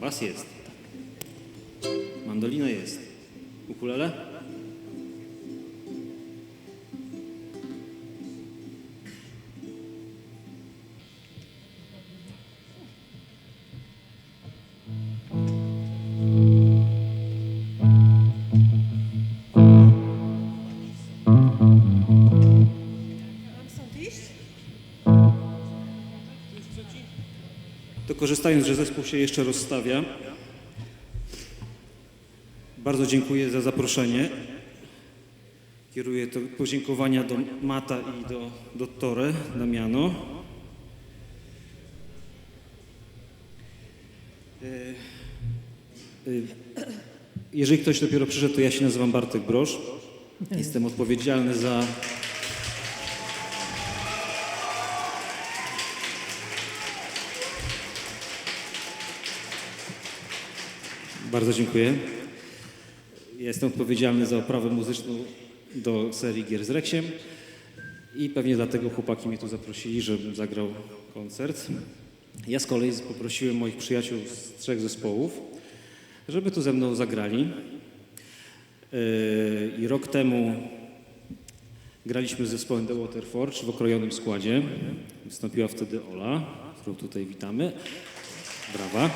Bas jest. Mandolina jest. Ukulele? Korzystając, że zespół się jeszcze rozstawia, bardzo dziękuję za zaproszenie. Kieruję to podziękowania do Mata i do Dottore Damiano. E, e, Jeżeli ktoś dopiero przyszedł, to ja się nazywam Bartek Brosz. Jestem odpowiedzialny za Bardzo dziękuję. Jestem odpowiedzialny za oprawę muzyczną do serii gier z Reksiem i pewnie dlatego chłopaki mnie tu zaprosili, żebym zagrał koncert. Ja z kolei poprosiłem moich przyjaciół z trzech zespołów, żeby tu ze mną zagrali. Yy, I rok temu graliśmy z zespołem The Waterforge w okrojonym składzie. Wystąpiła wtedy Ola, którą tutaj witamy. Brawa.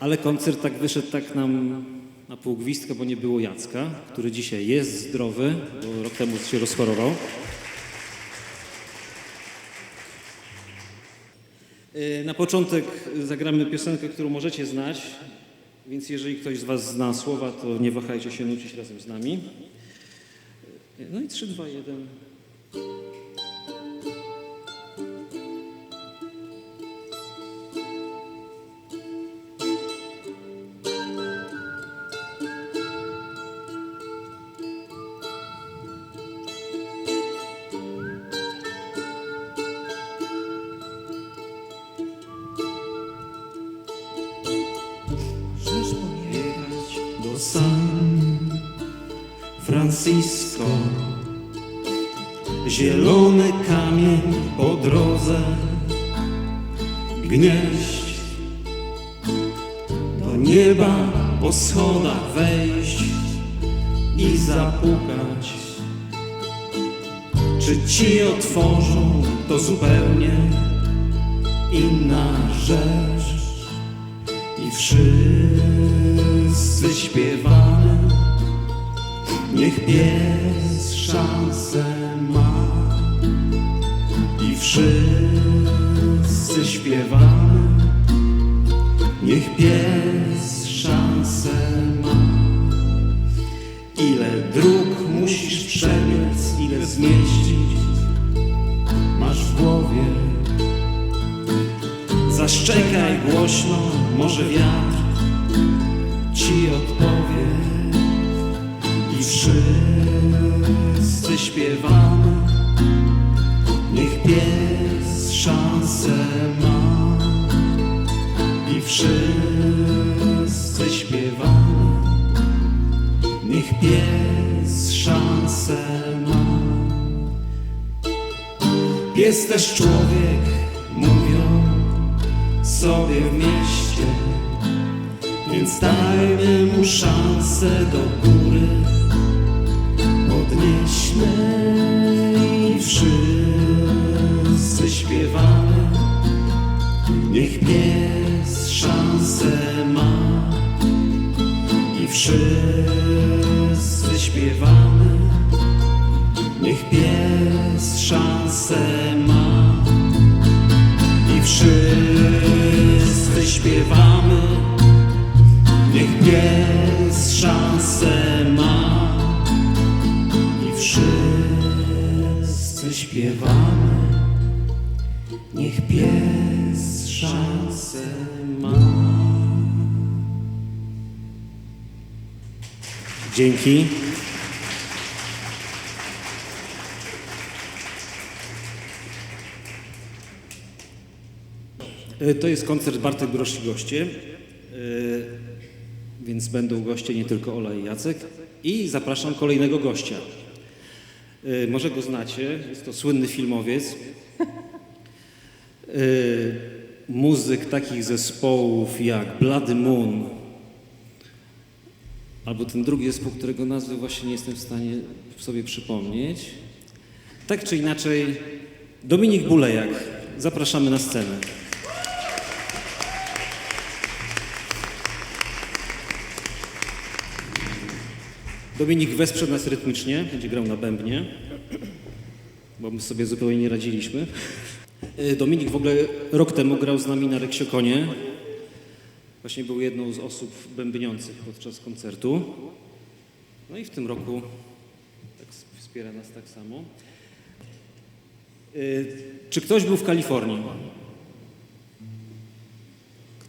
Ale koncert tak wyszedł tak nam na pół gwizdka, bo nie było Jacka, który dzisiaj jest zdrowy, bo rok temu się rozchorował. Yy, Na początek zagramy piosenkę, którą możecie znać, więc jeżeli ktoś z Was zna słowa, to nie wahajcie się nucić razem z nami. Yy, No i 3, 2, 1. kamień po drodze gnieść, do nieba po schodach wejść i zapukać. Czy ci otworzą, to zupełnie inna rzecz. I wszyscy śpiewamy, niech pies szansę. Wszyscy śpiewamy, niech pies szansę ma. Ile dróg musisz przebiec, ile zmieścić masz w głowie. Zaszczekaj głośno, może wiatr ci odpowie i wszyscy śpiewamy. Szansę ma i wszyscy śpiewamy. Niech pies szansę ma. Pies też człowiek, mówią sobie w mieście, więc dajmy mu szansę do góry. Podnieśmy i wszyscy śpiewamy. Niech pies szansę ma i wszyscy śpiewamy. Niech pies szansę E, To jest koncert Bartek Grosz i goście, e, więc będą goście nie tylko Ola i Jacek. I zapraszam kolejnego gościa. E, Może go znacie, jest to słynny filmowiec. Muzyk takich zespołów jak Bloody Moon, albo ten drugi zespół, którego nazwy właśnie nie jestem w stanie sobie przypomnieć. Tak czy inaczej, Dominik Bulejak, zapraszamy na scenę. Dominik wesprze nas rytmicznie, będzie grał na bębnie, bo my sobie zupełnie nie radziliśmy. Y, Dominik w ogóle rok temu grał z nami na Reksiokonie. Właśnie był jedną z osób bębniących podczas koncertu. No i w tym roku tak wspiera nas tak samo. Y, Czy ktoś był w Kalifornii?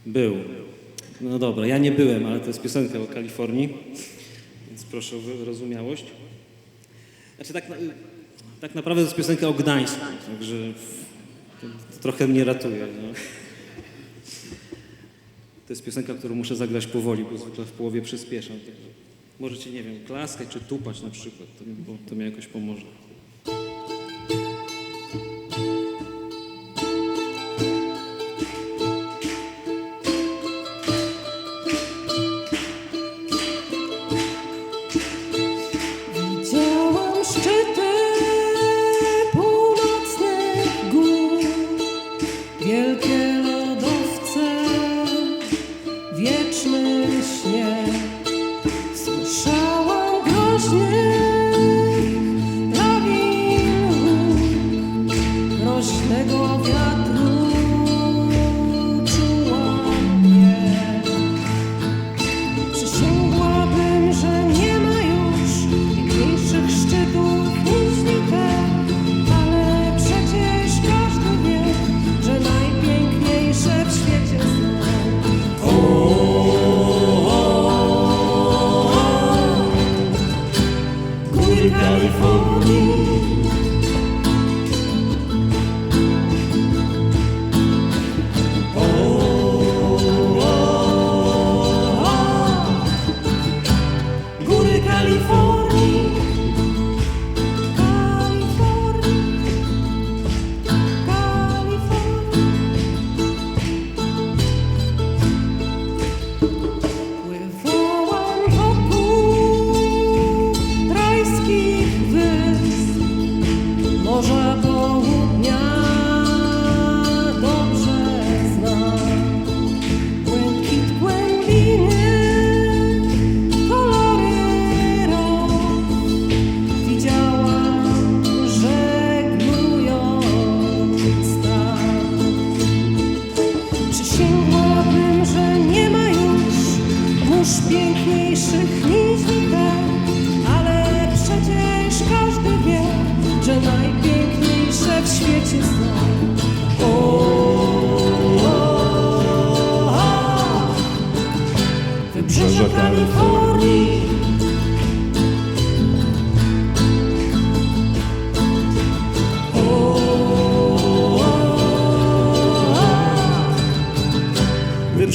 Był. No dobra, ja nie byłem, ale to jest piosenka o Kalifornii, więc proszę o wyrozumiałość. Znaczy tak, tak naprawdę to jest piosenka o Gdańsku, także to, to trochę mnie ratuje. No. To jest piosenka, którą muszę zagrać powoli, bo zwykle w połowie przyspieszam. Możecie, nie wiem, klaskać czy tupać na przykład, to, mi- to mi jakoś pomoże. Groźnego wiatru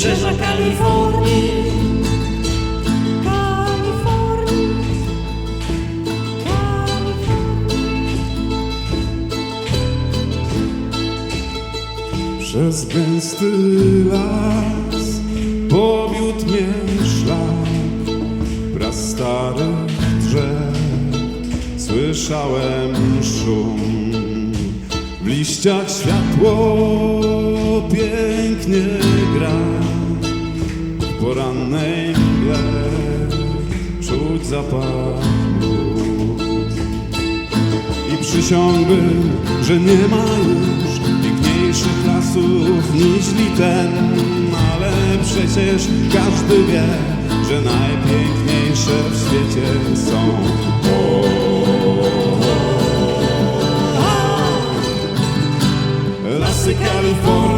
Wybrzeża Kalifornii. Przez gęsty las powiódł mnie szlak prastarych drzew. Słyszałem szum, w liściach światło pięknie gra. Porannej mgle czuć zapach. I przysiągłbym, że nie ma już piękniejszych lasów niż ten, ale przecież każdy wie, że najpiękniejsze w świecie są. Lasy Kalifornii.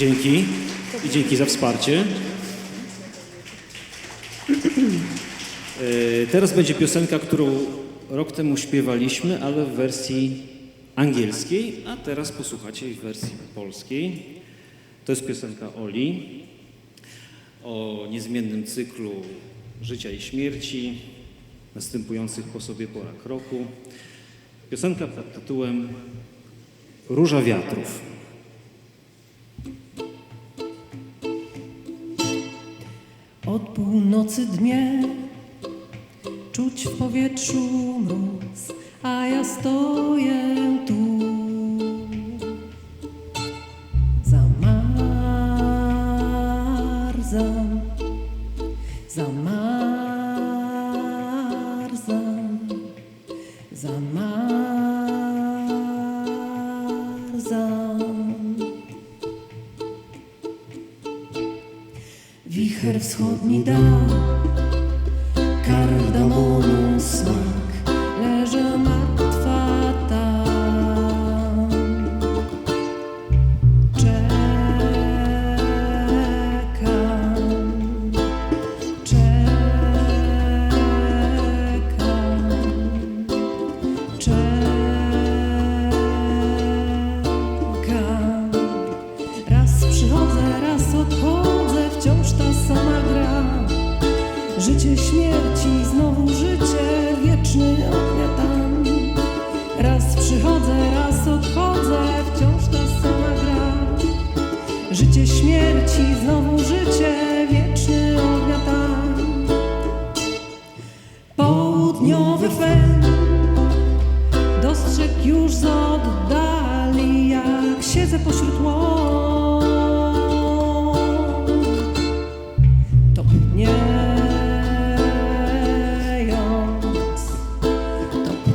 Dzięki i dzięki za wsparcie. E, Teraz będzie piosenka, którą rok temu śpiewaliśmy, ale w wersji angielskiej, a teraz posłuchacie jej w wersji polskiej. To jest piosenka Oli o niezmiennym cyklu życia i śmierci, następujących po sobie porach roku. Piosenka pod tytułem Róża wiatrów. Północy dnie czuć w powietrzu mróz, a ja stoję tu.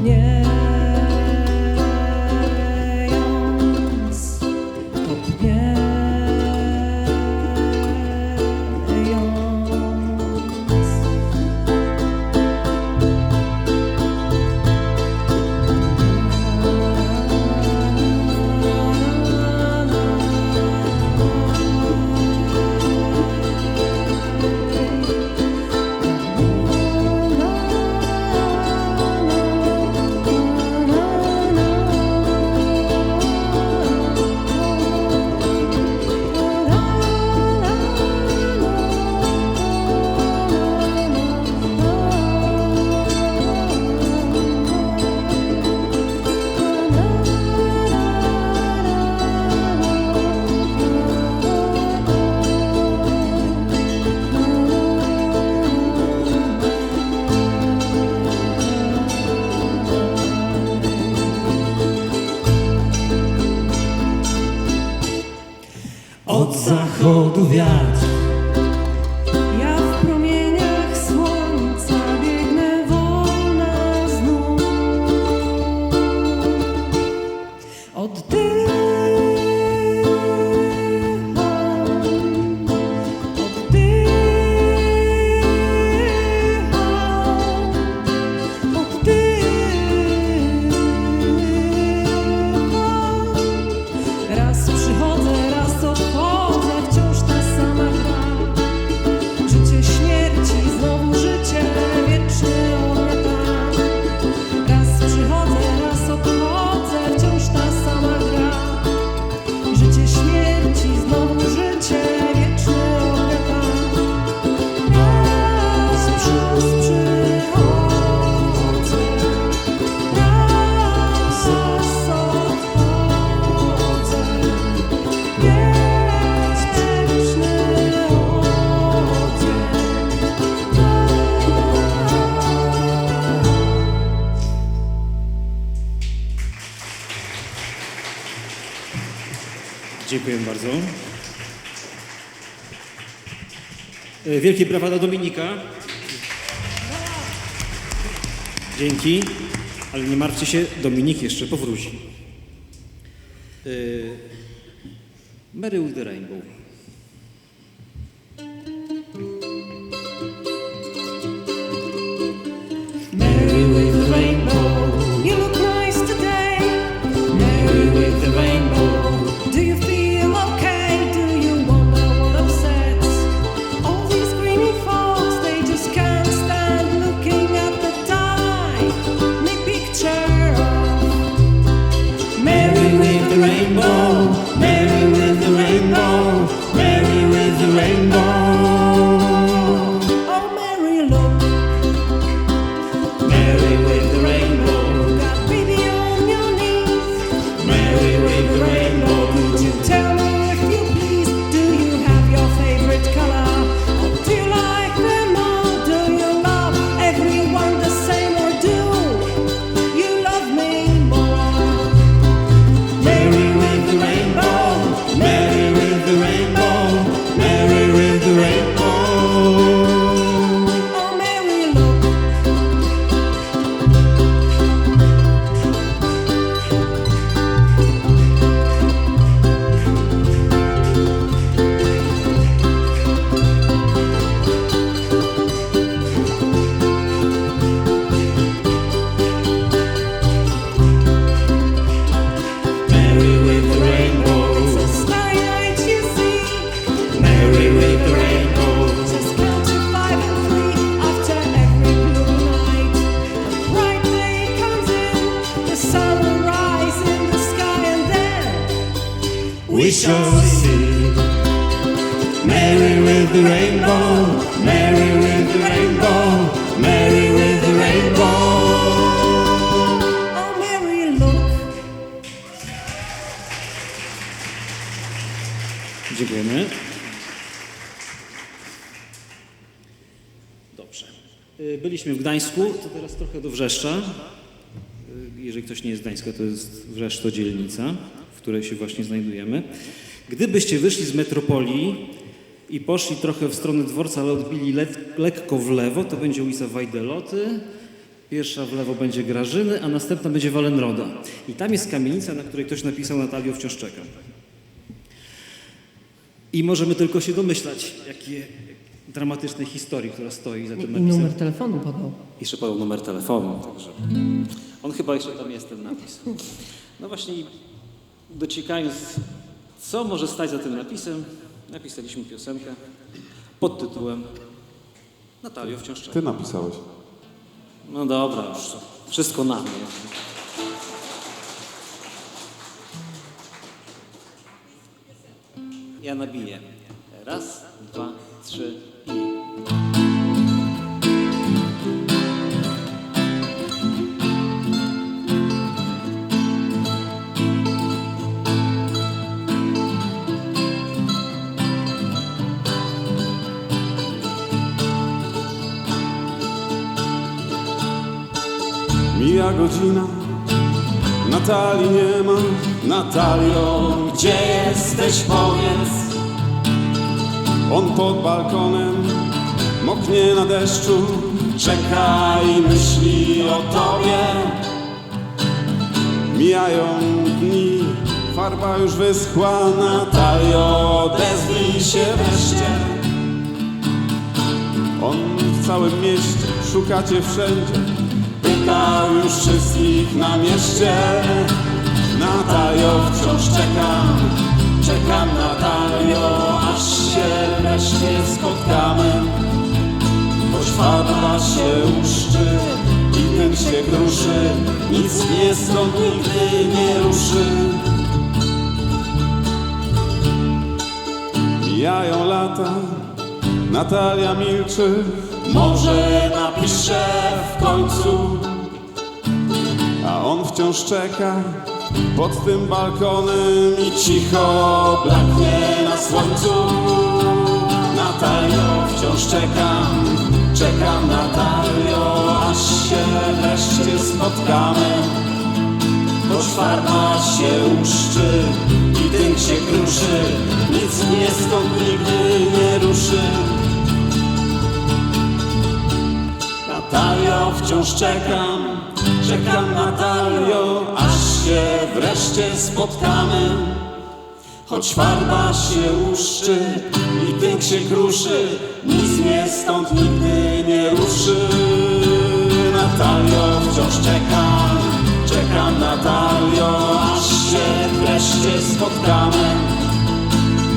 yeah. Wielkie brawa dla Dominika. Dzięki, ale nie martwcie się, Dominik jeszcze powróci. E, Mary with the Rainbow. Shall see. Mary with the rainbow, Mary with the rainbow, Mary with the rainbow. Oh look, Dziękujemy. Dobrze. Y, Byliśmy w Gdańsku, to teraz trochę do Wrzeszcza. Jeżeli ktoś nie jest z Gdańska, to jest Wrzeszcz to dzielnica, w której się właśnie znajdujemy. Gdybyście wyszli z metropolii i poszli trochę w stronę dworca, ale odbili le lekko w lewo, to będzie ulica Wajdeloty. Pierwsza w lewo będzie Grażyny, a następna będzie Walenroda. I tam jest kamienica, na której ktoś napisał Natalio wciąż czekam. I możemy tylko się domyślać, jakie dramatycznej historii, która stoi za tym I napisem. numer telefonu podał. Jeszcze podał numer telefonu, także on chyba jeszcze tam jest ten napis. No właśnie, dociekając, co może stać za tym napisem, napisaliśmy piosenkę pod tytułem Natalio wciąż czeka. Ty napisałeś. No dobra, już wszystko na mnie. Ja nabiję. Raz, dwa, trzy Mija godzina, Natalii nie ma. Natalio, gdzie jesteś, powiedz. On pod balkonem moknie na deszczu, czeka i myśli o tobie. Mijają dni, farba już wyschła, Natalio, odezwij się wreszcie. On w całym mieście, szukacie wszędzie. Już wszystkich na mieście. Natalio, wciąż czekam, czekam Natalio, aż się wreszcie spotkamy. Choć farba się uszczy i ten się kruszy, nic mnie stąd nigdy nie ruszy. Mijają lata, Natalia milczy, może napisze w końcu, a on wciąż czeka pod tym balkonem i cicho blaknie na słońcu. Natalio, wciąż czekam, czekam Natalio, aż się wreszcie spotkamy. Choć farba się uszczy i dym się kruszy, nic mnie stąd nigdy nie ruszy. Natalio, wciąż czekam, czekam Natalio, aż się wreszcie spotkamy. Choć farba się uszczy i dym się kruszy, nic mnie stąd nigdy nie ruszy. Natalio, wciąż czekam, czekam Natalio, aż się wreszcie spotkamy.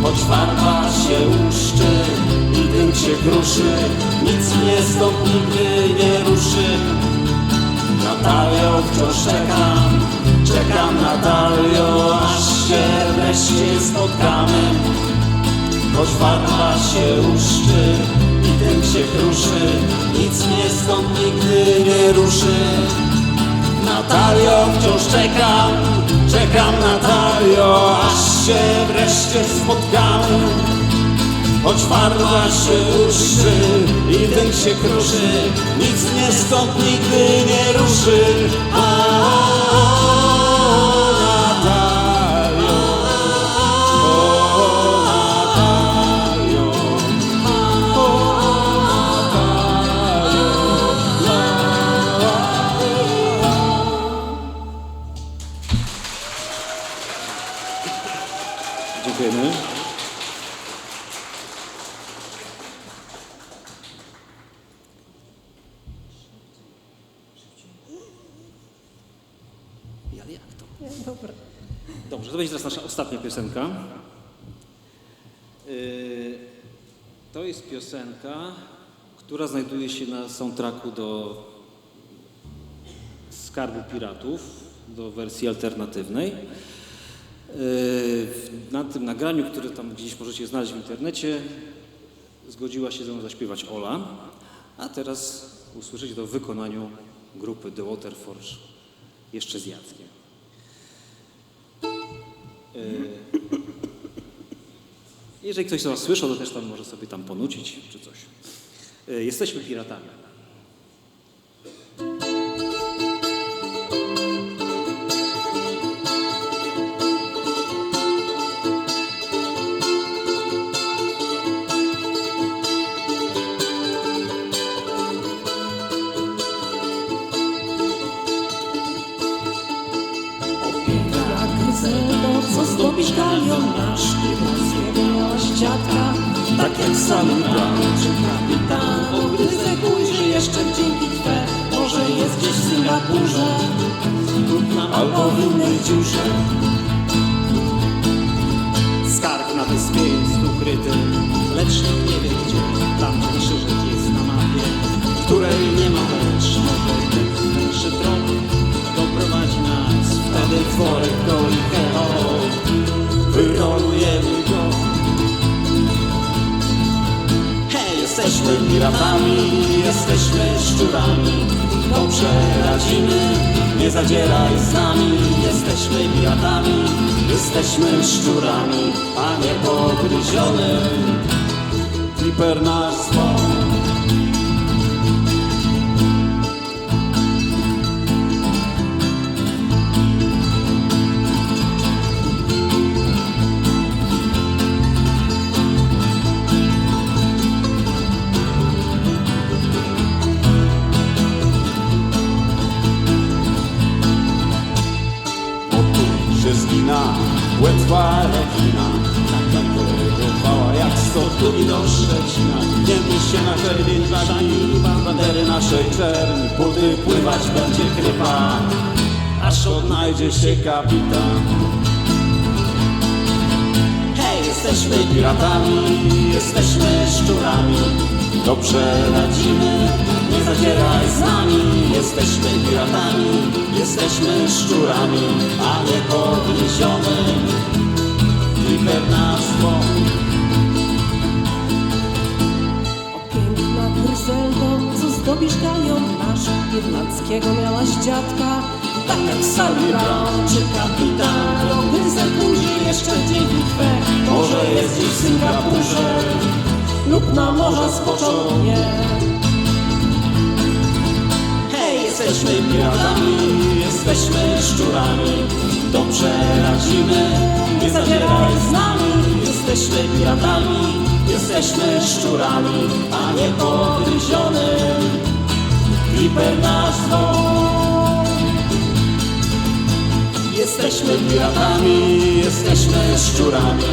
Choć farba się uszczy i dym się kruszy, nic mnie stąd nigdy nie ruszy. Natalio, wciąż czekam, czekam Natalio, aż się wreszcie spotkamy. Choć farba się uszczy i dym się kruszy, nic mnie stąd nigdy nie ruszy. Natalio, wciąż czekam, czekam Natalio, aż się wreszcie spotkamy. Choć farba się uszczy i dym się kruszy, nic mnie stąd nigdy nie ruszy. Jest piosenka, która znajduje się na soundtracku do Skarbu Piratów, do wersji alternatywnej. w- na tym nagraniu, które tam gdzieś możecie znaleźć w internecie, zgodziła się ze mną zaśpiewać Ola, a teraz usłyszycie to w wykonaniu grupy The Waterforge jeszcze z Jackiem. Y, Jeżeli ktoś z Was słyszał, to też tam może sobie tam ponucić czy coś. Y, Jesteśmy piratami. Albo w innej dziurze. Skarb na wyspie jest ukryty, lecz nikt nie wie gdzie. Tam ten krzyżyk jest na mapie, której nie ma lecz. Może ten węższy doprowadzi nas wtedy w worek goli heo. Wyrolujemy go. Hej, jesteśmy piratami, jesteśmy szczurami. Dobrze radzimy, nie zadzieraj z nami. Jesteśmy piratami, jesteśmy szczurami, a nie pogryzionym. Flipper nasz. Nie myśl się naszej wieżaki, bandery naszej czerni Budy pływać będzie krypa, aż odnajdzie się kapitan. Hej, jesteśmy piratami, jesteśmy szczurami. Dobrze radzimy, nie zadzieraj z nami. Jesteśmy piratami, jesteśmy szczurami A nie pogryzionym Flipper nasz dzwon galion nasz Irlandzkiego miałaś dziadka. Tak jak Brown czy kapitan? Ogryzę kujrzy jeszcze dzięki Twe Może jest gdzieś w Singapurze. Lub na morza spoczątnie Hej, jesteśmy piratami, jesteśmy szczurami. Dobrze radzimy, nie zadzieraj z nami. Jesteśmy piratami, jesteśmy szczurami A nie pogryzionym Dzwon Jesteśmy piratami, jesteśmy szczurami.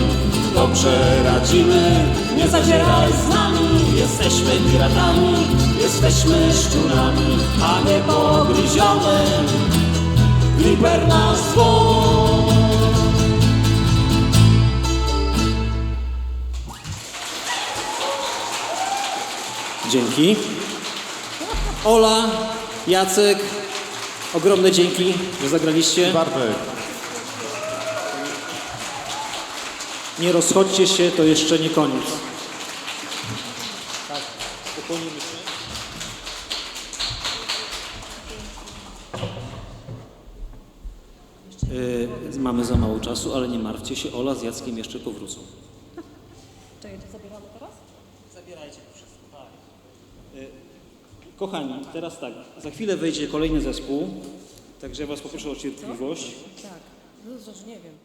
Dobrze radzimy, nie zadzieraj z nami. Jesteśmy piratami, jesteśmy szczurami. A nie pogryzionym dzwon Dzięki. Ola, Jacek, ogromne dzięki, że zagraliście. Bartek. Nie rozchodźcie się, to jeszcze nie koniec. Tak, się. Y, mamy za mało czasu, ale nie martwcie się, Ola z Jackiem jeszcze powrócą. Czekaj, to zabieramy teraz? Zabierajcie wszystko, tak. Kochani, teraz tak, za chwilę wejdzie kolejny zespół, także Was poproszę o cierpliwość. Tak, no, że nie wiem.